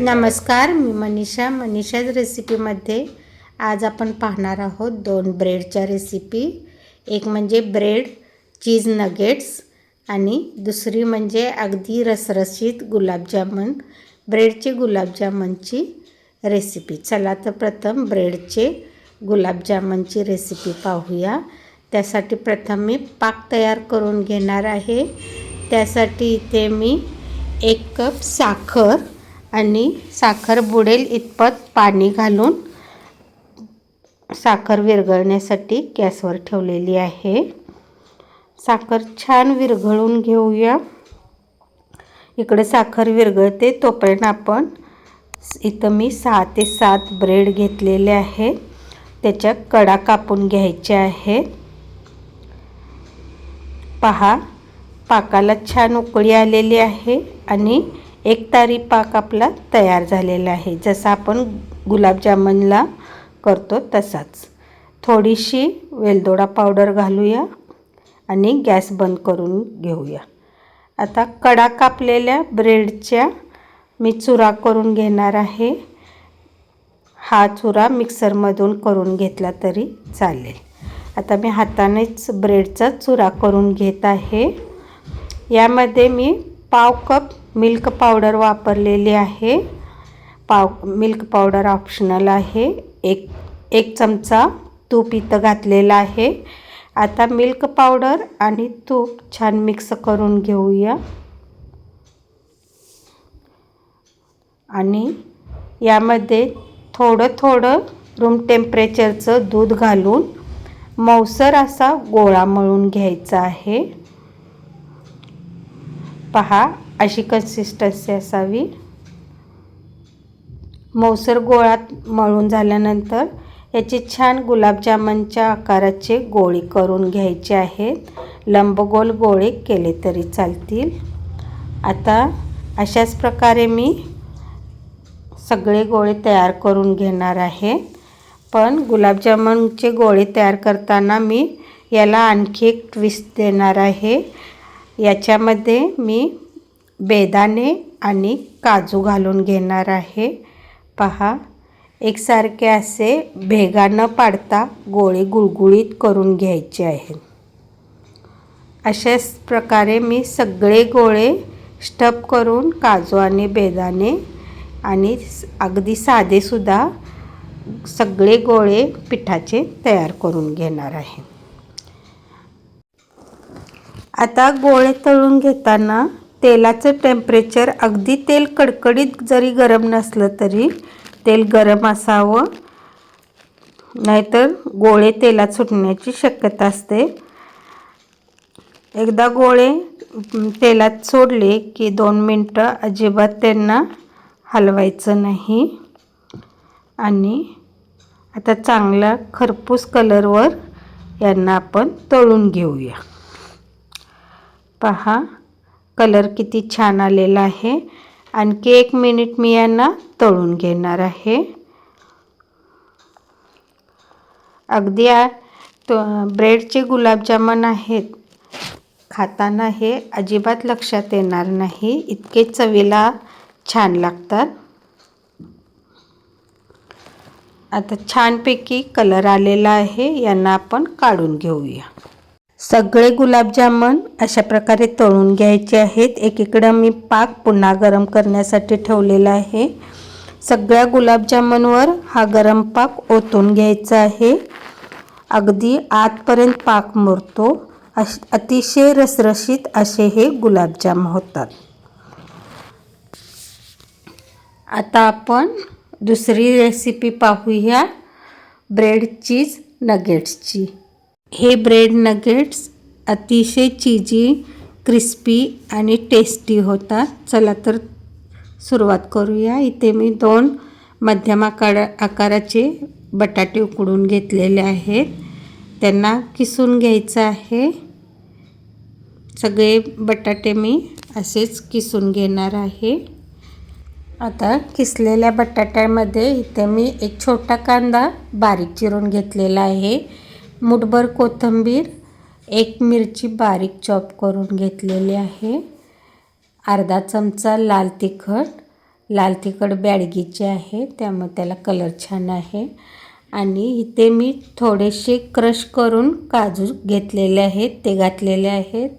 नमस्कार मी मनीषा. मनीषाज रेसिपीमध्ये आज आपण पाहणार आहोत दोन ब्रेडच्या रेसिपी एक म्हणजे ब्रेड चीज नगेट्स आणि दुसरी म्हणजे अगदी रसरशीत गुलाबजामुन ब्रेडचे गुलाबजामुनची रेसिपी चला तर प्रथम ब्रेडचे गुलाबजामुनची रेसिपी पाहूया. त्यासाठी प्रथम मी पाक तयार करून घेणार आहे. त्यासाठी इथे मी एक कप साखर आणि साखर बुडेल इतपत पाणी घालून साखर विरघळण्यासाठी गॅसवर ठेवलेली आहे. साखर छान विरघळून घेऊया. इकडे साखर विरघळते तोपर्यंत आपण इथं मी सहा ते सात ब्रेड घेतलेले आहे. त्याच्या कडा कापून घ्यायच्या आहेत पहा पाकाला छान उकळी आलेली आहे आणि एक तारी पाक आपला तयार झालेला आहे. जसा आपण गुलाबजामुनला करतो तसाच. थोडीशी वेलदोडा पावडर घालूया आणि गॅस बंद करून घेऊया. आता कडा कापलेल्या ब्रेडच्या मी चुरा करून घेणार आहे. हा चुरा मिक्सरमधून करून घेतला तरी चालेल. आता मी हातानेच ब्रेडचा चुरा करून घेत आहे. यामध्ये मी पाव कप मिल्क पावडर वापरलेली आहे. पाव मिल्क पावडर ऑप्शनल आहे. एक एक चमचा तूप इथं घातलेला आहे. आता मिल्क पावडर आणि तूप छान मिक्स करून घेऊया. आणि यामध्ये थोडं थोडं रूम टेम्परेचरचं दूध घालून मौसर असा गोळा मळून घ्यायचा आहे. पहा अशी कन्सिस्टन्सी असावी. मौसर गोळात मळून झाल्यानंतर याचे छान गुलाबजामुनच्या आकाराचे गोळे करून घ्यायचे आहेत. लंबगोल गोळे केले तरी चालतील. आता अशाच प्रकारे मी सगळे गोळे तयार करून घेणार आहे. पण गुलाबजामुनचे गोळे तयार करताना मी याला आणखी एक ट्विस्ट देणार आहे. याच्यामध्ये मी बेदाणे आणि काजू घालून घेणार आहे. पहा एकसारखे असे भेगा न पाडता गोळे गुळगुळीत करून घ्यायचे आहेत. अशाच प्रकारे मी सगळे गोळे स्टप करून काजू आणि बेदाणे आणि अगदी साधेसुद्धा सगळे गोळे पिठाचे तयार करून घेणार आहे. आता गोळे तळून घेताना तेलाचं टेम्परेचर अगदी तेल कडकडीत जरी गरम नसलं तरी तेल गरम असावं. नाहीतर गोळे तेलात सुटण्याची शक्यता असते. एकदा गोळे तेलात सोडले की दोन मिनटं अजिबात त्यांना हलवायचं नाही. आणि आता चांगला खरपूस कलरवर यांना आपण तळून घेऊया. पहा. कलर किती छान आलेला आहे. आणखी एक मिनिट मी यांना तळून घेणार आहे. अगदी तो ब्रेडचे गुलाबजामुन आहेत. खाताना हे अजिबात लक्षात येणार नाही. इतके चवीला छान लागतात. आता छानपैकी कलर आलेला आहे. यांना आपण काढून घेऊया. सगळे गुलाबजामुन अशा प्रकारे तळून घ्यायचे आहेत. एकीकडं मी पाक पुन्हा गरम करण्यासाठी ठेवलेला आहे. सगळ्या गुलाबजामुनवर हा गरम पाक ओतून घ्यायचा आहे. अगदी आतपर्यंत पाक मुरतो. अश अतिशय रसरशीत असे हे गुलाबजाम होतात. आता आपण दुसरी रेसिपी पाहूया. ब्रेड चीज नगेट्सची. हे ब्रेड नगेट्स अतिशय चीजी क्रिस्पी आणि टेस्टी होतात. चला तर सुरुवात करूया. इथे मी दोन मध्यम आकार आकाराचे बटाटे उकडून घेतलेले आहेत. त्यांना किसून घ्यायचं आहे. सगळे बटाटे मी असेच किसून घेणार आहे. आता किसलेल्या बटाट्यामध्ये इथे मी एक छोटा कांदा बारीक चिरून घेतलेला आहे. मुठभर कोथिंबीर एक मिरची बारीक चॉप करून घेतलेली आहे. अर्धा चमचा लाल तिखट. लाल तिखट बॅडगीचे आहे त्यामुळे त्याला कलर छान आहे. आणि इथे मी थोडेसे क्रश करून काजू घेतलेले आहेत ते घातलेले आहेत.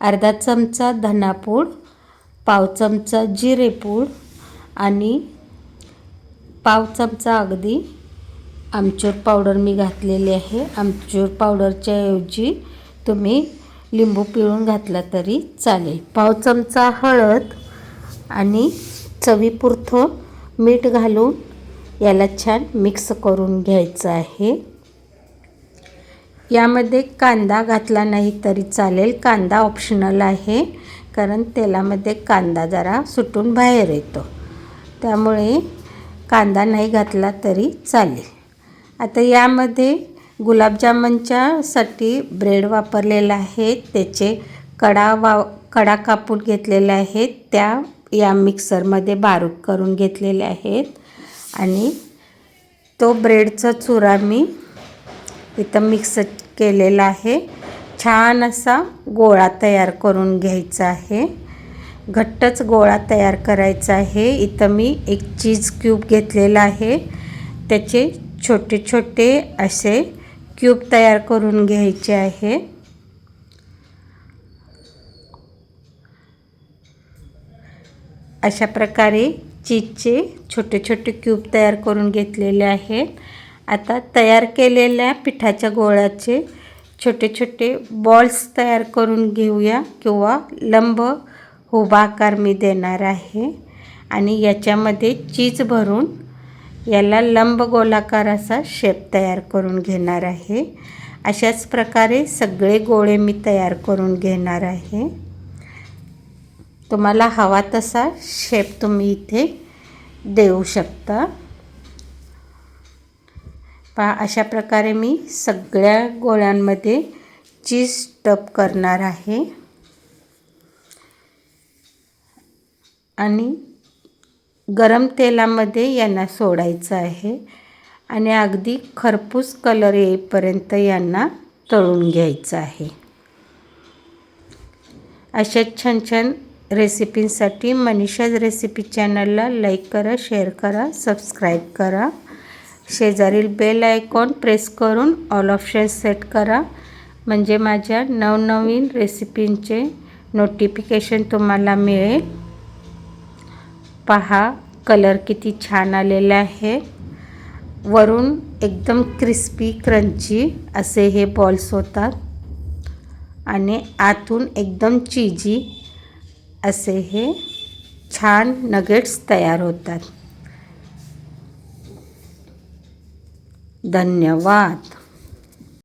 अर्धा चमचा धनापूड पाव चमचा जिरेपूड आणि पाव चमचा अगदी आमचूर पावडर मी घातलेली आहे. आमचूर पावडरच्या ऐवजी तुम्ही लिंबू पिळून घातला तरी चालेल. पाव चमचा हळद आणि चवीपुरतं मीठ घालून याला छान मिक्स करून घ्यायचं आहे. यामध्ये कांदा घातला नाही तरी चालेल. कांदा ऑप्शनल आहे कारण तेलामध्ये कांदा जरा सुटून बाहेर येतो. त्यामुळे कांदा नाही घातला तरी चालेल. आता यामध्ये गुलाबजामुनच्यासाठी ब्रेड वापरलेला आहे त्याचे कडा वा कडा कापून घेतलेले आहेत त्या या मिक्सरमध्ये बारीक करून घेतलेले आहेत. आणि तो ब्रेडचा चुरा मी इथं मिक्स केलेला आहे. छान असा गोळा तयार करून घ्यायचा आहे. घट्टच गोळा तयार करायचा आहे. इथं मी एक चीज क्यूब घेतलेला आहे. त्याचे छोटे छोटे असे क्यूब तयार करून घ्यायचे आहे. अशा प्रकारे चीजचे छोटे छोटे क्यूब तयार करून घेतलेले आहेत. आता तयार केलेल्या पिठाच्या गोळ्याचे छोटे छोटे बॉल्स तयार करून घेऊया किंवा लंब हुबा आकार मी देणार आहे. आणि याच्यामध्ये चीज भरून याला लंबगोलाकार असा शेप तयार करून घेणार आहे. अशाच प्रकारे सगळे गोळे मी तयार करून घेणार आहे. तुम्हाला हवा तसा शेप तुम्ही इथे देऊ शकता. पहा अशा प्रकारे मी सगळ्या गोळ्यांमध्ये चीज टप करणार आहे. आणि गरम तेलामध्ये यांना सोडायचं आहे. आणि अगदी खरपूस कलर येईपर्यंत यांना तळून घ्यायचं आहे. अशा छान छान रेसिपींसाठी मनीषाज रेसिपी चॅनलला लाईक करा शेअर करा सबस्क्राईब करा. शेजारील बेल आयकॉन प्रेस करून ऑल ऑप्शन सेट करा. म्हणजे माझ्या नवनवीन रेसिपींचे नोटिफिकेशन तुम्हाला मिळेल. पहा कलर किती छान आलेला आहे. वरून एकदम क्रिस्पी क्रंची असे हे बॉल्स होतात. आणि आतून एकदम चिजी असे हे छान नगेट्स तयार होतात. धन्यवाद.